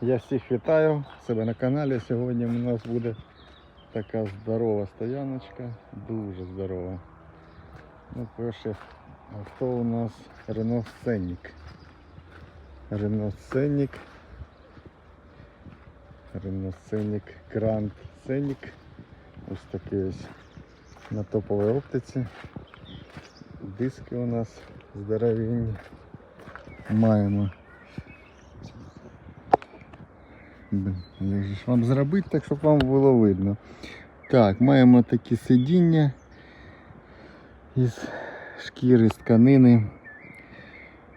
Я всіх вітаю себе на каналі. Сьогодні у нас буде така здорова стояночка, дуже здорова. Ну, перше, авто у нас Renault Scenic. Renault Scenic. Renault Scenic Grand Scenic. Ось такий ось на топовій оптиці. Диски у нас здоровенні. Маємо Блін, Як же ж вам зробити так, щоб вам було видно. Так, маємо такі сидіння із шкіри, з тканини.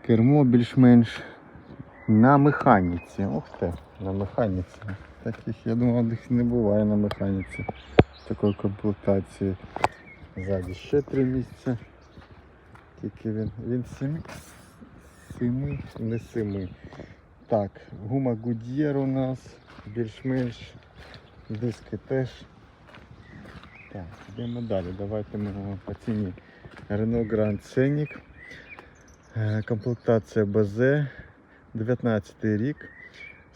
Кермо більш-менш на механіці. Ох ти, на механіці. Таких, я думав, їх не буває на механіці. Такої комплектації. Ззаді ще три місця. Тільки він. Він сім. Семи, не семи. Так, гума Goodyear у нас більш-менш диски теж. Так, йдемо далі. Давайте ми по ціні. Renault Grand Scenic. Е, Комплектація БЗ. 19 рік.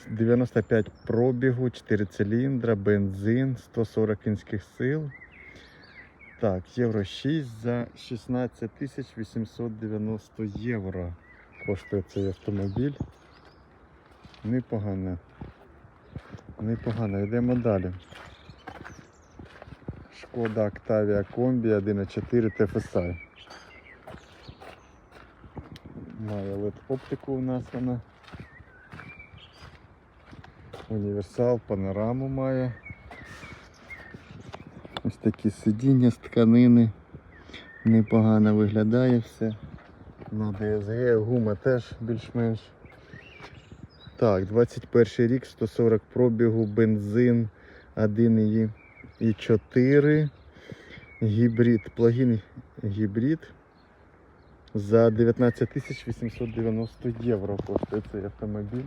95 пробігу, 4 циліндра, бензин, 140 кінських сил. Так, євро 6 за 16 890 євро. Коштує цей автомобіль. Непогано. Непогано. Йдемо далі. Шкода Octavia Комбі 1.4 TFSI. Має LED оптику у нас вона. Універсал, панораму має. Ось такі сидіння з тканини. Непогано виглядає все. На DSG гума теж більш-менш. Так, 21 рік, 140 пробігу, бензин 1,4, гібрид, плагін гібрид за 19 890 євро коштує цей автомобіль.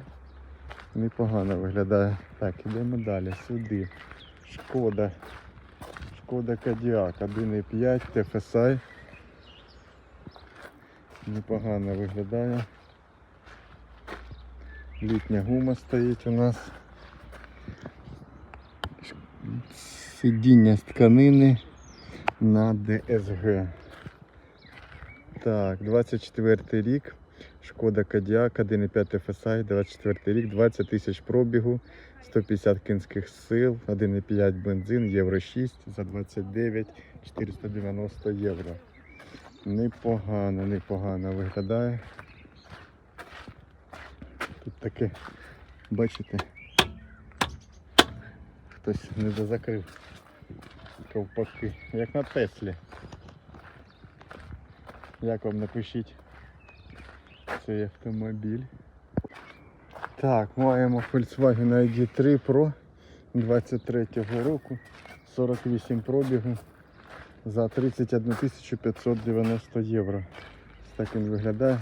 Непогано виглядає. Так, ідемо далі. Сюди. Шкода. Шкода Кодіак 1,5 TFSI. Непогано виглядає. Літня гума стоїть у нас. Сидіння з тканини на DSG. Так, 24 рік. Шкода Кодіак, 1,5 FSI, 24 рік, 20 тисяч пробігу, 150 кінських сил, 1,5 бензин, євро 6 за 29 490 євро. Непогано, непогано виглядає. Тут таке, бачите, хтось не дозакрив ковпаки, як на Теслі. Як вам напишіть цей автомобіль. Так, маємо Volkswagen ID3 Pro 23-го року, 48 пробігу за 31 590 євро. Так він виглядає.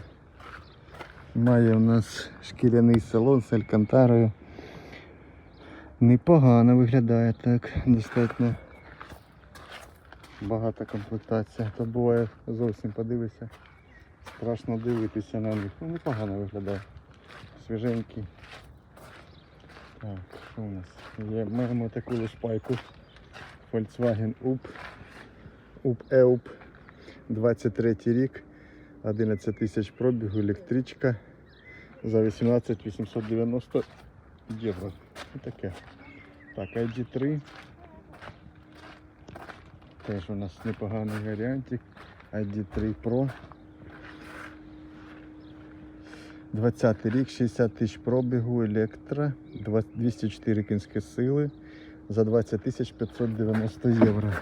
Має у нас шкіряний салон з алькантарою. Непогано виглядає так, достатньо багата комплектація. То буває зовсім подивишся. Страшно дивитися на них. Ну непогано виглядає. Свіженький. Так, що у нас? Є, маємо таку лишпайку Volkswagen UP. UP EUP 23 рік. 11 тисяч пробігу, електричка за 18 890 євро. Таке. Так, ID3. Теж у нас непоганий варіантик. ID3 Pro. 20 рік, 60 тисяч пробігу, електро, 204 кінські сили за 20 тисяч 590 євро.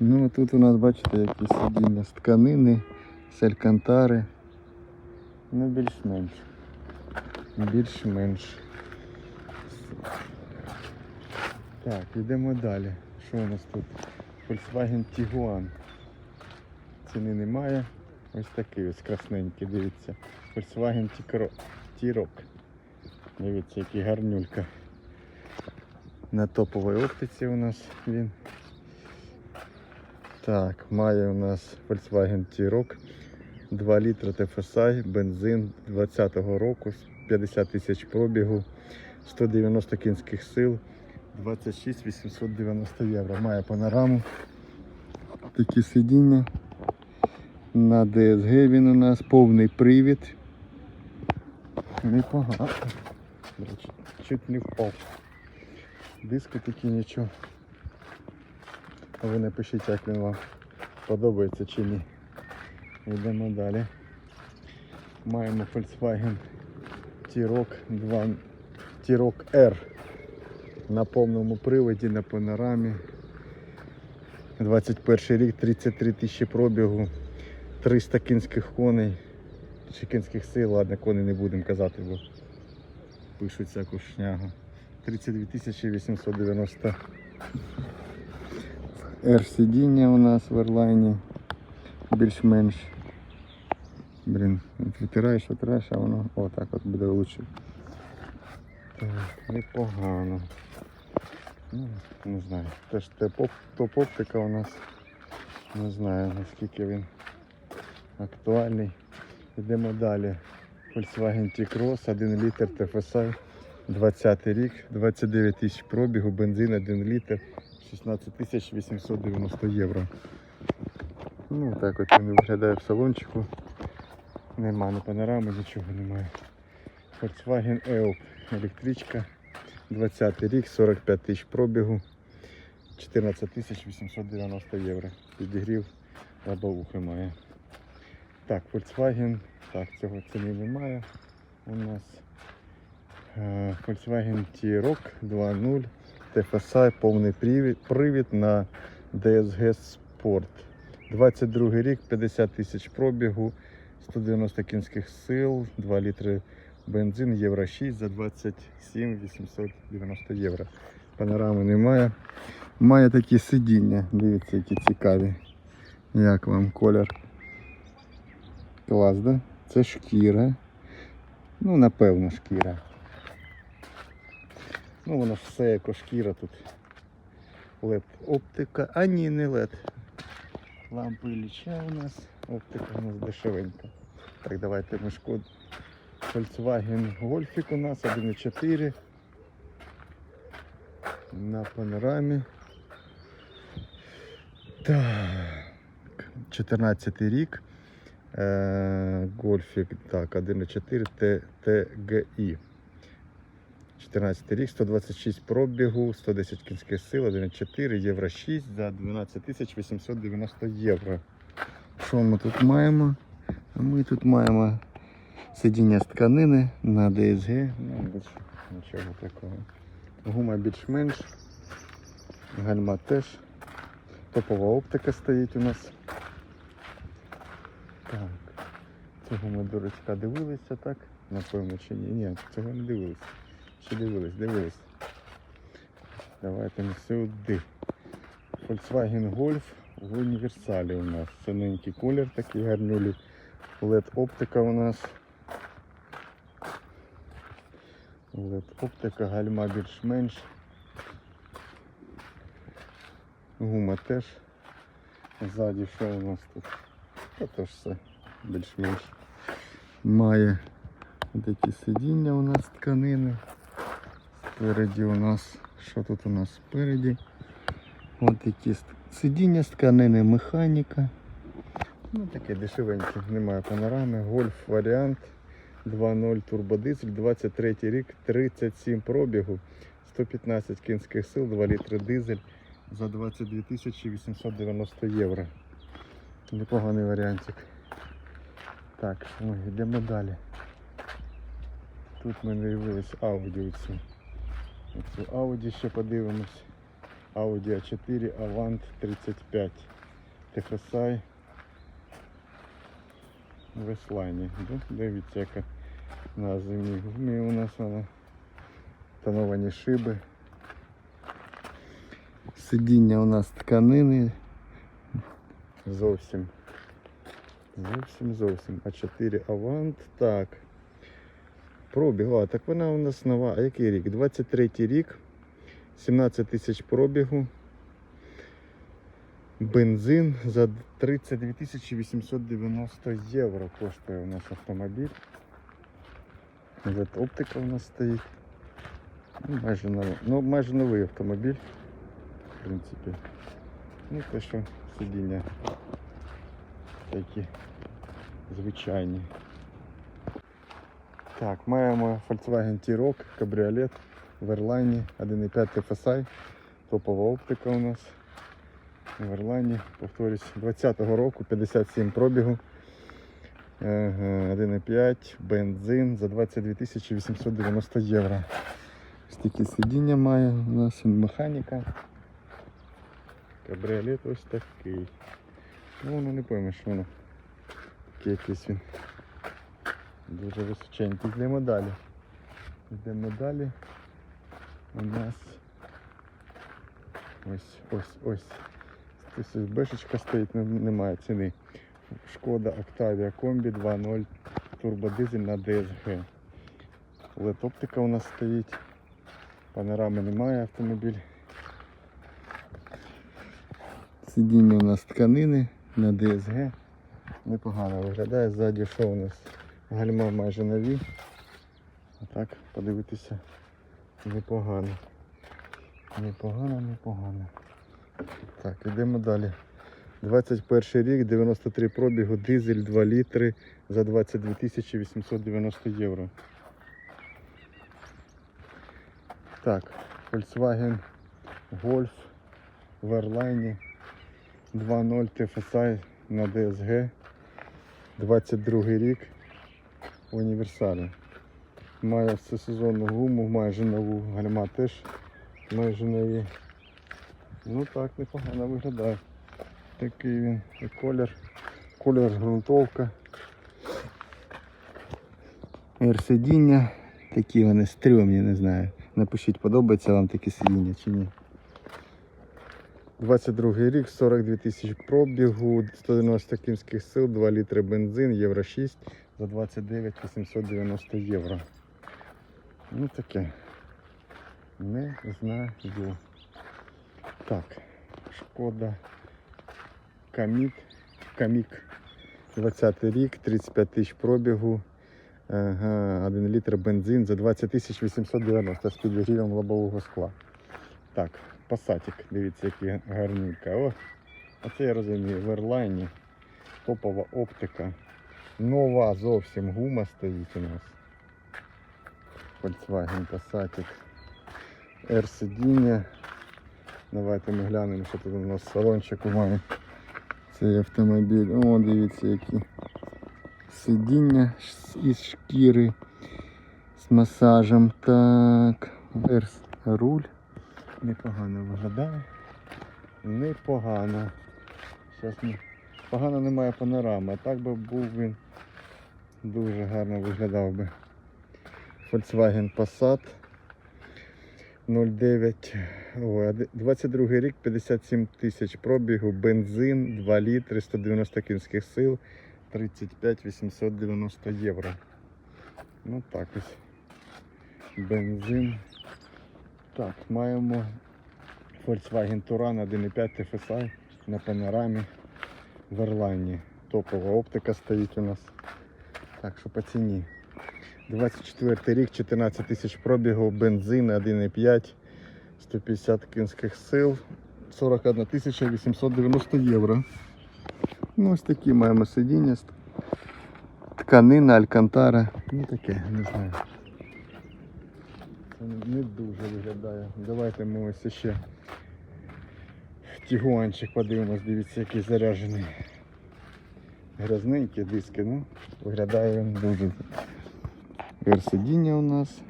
Ну тут у нас бачите які сидіння з тканини, з алькантари. Ну більш-менш. Більш-менш. Так, йдемо далі. Що у нас тут? Volkswagen Tiguan. Ціни немає. Ось такий ось красненький, дивіться. Volkswagen T-Ro- T-Roc. Дивіться, який гарнюлька. На топовій оптиці у нас він. Так, має у нас Volkswagen T-Roc 2 літри TFSI, бензин 20-го року, 50 тисяч пробігу, 190 кінських сил, 26 890 євро. Має панораму. Такі сидіння. На DSG він у нас повний привід. Непогано. Чуть не впав. Диски такі нічого. А ви напишіть, як він вам подобається чи ні. Йдемо далі. Маємо Volkswagen T-Roc 2 T-Roc R на повному приводі, на панорамі. 21 рік, 33 тисячі пробігу, 300 кінських коней, чи кінських сил, ладно, коней не будемо казати, бо пишуть всяку шнягу. 32 тисячі 890 R сидіння у нас в Ерлайні більш-менш. Блін, от витираєш, а воно отак от буде лучше. Так, непогано. Ну, не знаю. Теж топ, топ-оптика у нас. Не знаю наскільки він актуальний. Йдемо далі. Volkswagen T-Cross, 1 літр TFSI, 20 рік, 29 тисяч пробігу, бензин 1 літр, 16 тисяч 890 євро. Ну так от він виглядає в салончику. Нема ні панорами, нічого немає. Volkswagen EOP електричка. 20 рік, 45 тисяч пробігу, 14 тисяч 890 євро. Підігрів лобовухи має. Так, Volkswagen, так, цього ціни немає. У нас е, Volkswagen T-Roc 2.0 TFSI, повний привід на DSG Sport. 22 рік, 50 тисяч пробігу, 190 кінських сил, 2 літри бензин, євро 6 за 27 890 євро. Панорами немає. Має такі сидіння, дивіться, які цікаві. Як вам колір? Клас, да? Це шкіра. Ну, напевно, шкіра. Ну, воно все як шкіра тут. LED оптика. А ні, не LED. Лампи Ілліча у нас. Оптика у нас дешевенька. Так, давайте ми шкод. Volkswagen Golfik у нас 1.4 на панорамі. Так, 14 рік. Е, Гольфік, так, 1.4 Т- TGI. 14 рік, 126 пробігу, 110 кінських сил, 1.4, євро 6 за 12 тисяч 890 євро. Що ми тут маємо? Ми тут маємо сидіння з тканини на DSG. Ну, нічого такого. Гума більш-менш. Гальма теж. Топова оптика стоїть у нас. Так. Цього ми дурачка дивилися, так? Напевно, чи ні? Ні, цього не дивилися. Чи дивились, дивились. Давайте ми сюди. Volkswagen Golf в універсалі у нас. Синенький колір такий гарнюлі. LED оптика у нас. LED оптика, гальма більш-менш. Гума теж. Ззаді що у нас тут? Та теж все більш-менш. Має такі сидіння у нас тканини. Спереді у нас, що тут у нас спереді? Ось такі сидіння з тканини, механіка. Ну таке дешевеньке, немає панорами. Гольф варіант 2.0 турбодизель, 23 рік, 37 пробігу, 115 кінських сил, 2 літри дизель за 22 890 євро. Непоганий варіантик. Так, ми йдемо далі. Тут ми дивились Audi. Оцю Audi ще подивимось. Audi A4 Avant 35. TFSI Веслайні. Ну, Дивіться, яка на зимній гумі у нас вона. Тоновані шиби. Сидіння у нас тканини. Зовсім. Зовсім зовсім. А4 Avant. Так. Пробіг. А, так вона у нас нова. А який рік? 23 рік. 17 тисяч пробігу. Бензин за 32 тисячі 890 євро коштує у нас автомобіль. LED оптика у нас стоїть. Ну, майже новий, ну, майже новий автомобіль, в принципі. Ну, те, що сидіння такі звичайні. Так, маємо Volkswagen T-Roc, кабріолет В Ерлайні 1.5 TFSI. Топова оптика у нас. В Ерлайні, повторюсь, 20-го року, 57 пробігу. 1,5, бензин за 22 890 євро. Ось сидіння має у нас він механіка. Кабріолет ось такий. Ну, воно не поймеш, воно. Такий якийсь він. Дуже височенький. Йдемо далі. Йдемо далі. У нас ось ось ось. Ось бешечка стоїть, немає ціни. Шкода Octavia Комбі 2.0 турбодизель на DSG. LED оптика у нас стоїть. Панорами немає автомобіль. Сидіння у нас тканини на DSG. Непогано виглядає. Ззаді що у нас? Гальма майже нові. А так подивитися непогано. Непогано, непогано. Так, йдемо далі. 21 рік, 93 пробігу, дизель 2 літри за 22 тисячі 890 євро. Так, Volkswagen Golf в Ерлайні 2.0 TFSI на DSG. 22 рік універсалі. Має всесезонну гуму, майже нову, гальма теж майже нові. Ну так, непогано виглядає. Такий він і колір. Колір ґрунтовка. Сидіння. Такі вони стрьомні, не знаю. Напишіть, подобається вам такі сидіння чи ні. 22 рік, 42 тисячі пробігу, 190 кінських сил, 2 літри бензин, євро 6 за 29 890 євро. Ну таке. Не знаю. Так, шкода. Камік. Камік. 20 рік, 35 тисяч пробігу. Ага, 1 літр бензин за 20 тисяч 890 з підігрівом лобового скла. Так, пасатик, дивіться, який гарненька. О, оце я розумію, в Ерлайні топова оптика. Нова зовсім гума стоїть у нас. Volkswagen Passat. R сидіння. Давайте ми глянемо, що тут у нас салончик має. Цей автомобіль. О, дивіться, які сидіння із шкіри з масажем. Так, R руль. Непогано виглядає. Непогано. Зараз ми... Погано немає панорами, а так би був він дуже гарно виглядав би. Volkswagen Passat 09, ой, а 22 рік, 57 тисяч пробігу, бензин, 2 літри, 190 кінських сил, 35 890 євро. Ну так ось. Бензин. Так, маємо Volkswagen Touran 1.5 TFSI на панорамі в Ерлайні. Топова оптика стоїть у нас. Так що по ціні. 24 рік, 14 тисяч пробігу, бензин 1,5, 150 кінських сил, 41 тисяча 890 євро. Ну, ось такі маємо сидіння. Тканина, алькантара. Ну таке, не знаю. Це не дуже виглядає. Давайте ми ось ще тігуанчик подивимось, дивіться, який заряджений. Грязненькі диски, ну, виглядає він дуже. R сидіння у нас.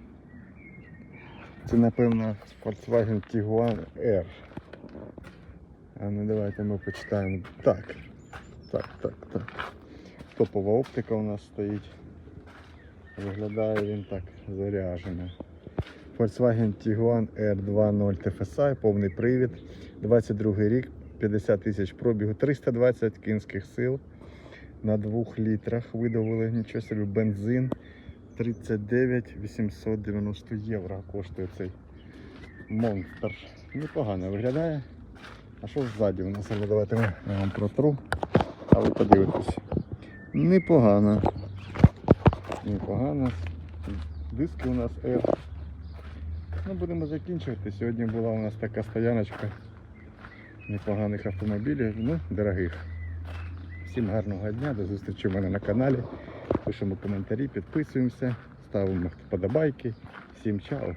Це напевно Volkswagen Tiguan R. А ну давайте ми почитаємо. Так. Так, так, так. Топова оптика у нас стоїть. Виглядає він так заряджено. Volkswagen Tiguan R 2.0 TFSI, повний привід. 22 рік, 50 тисяч пробігу, 320 кінських сил. На 2 літрах видавили нічого собі бензин. 39 890 євро коштує цей монстр. Непогано виглядає. А що ззаді у нас? Ну, Давайте ми я вам протру, а ви подивитесь. Непогано. Непогано. Диски у нас R. Ну, будемо закінчувати. Сьогодні була у нас така стояночка непоганих автомобілів, ну, дорогих. Всім гарного дня, до зустрічі у мене на каналі. Пишемо коментарі, підписуємося, ставимо вподобайки. Всім чао!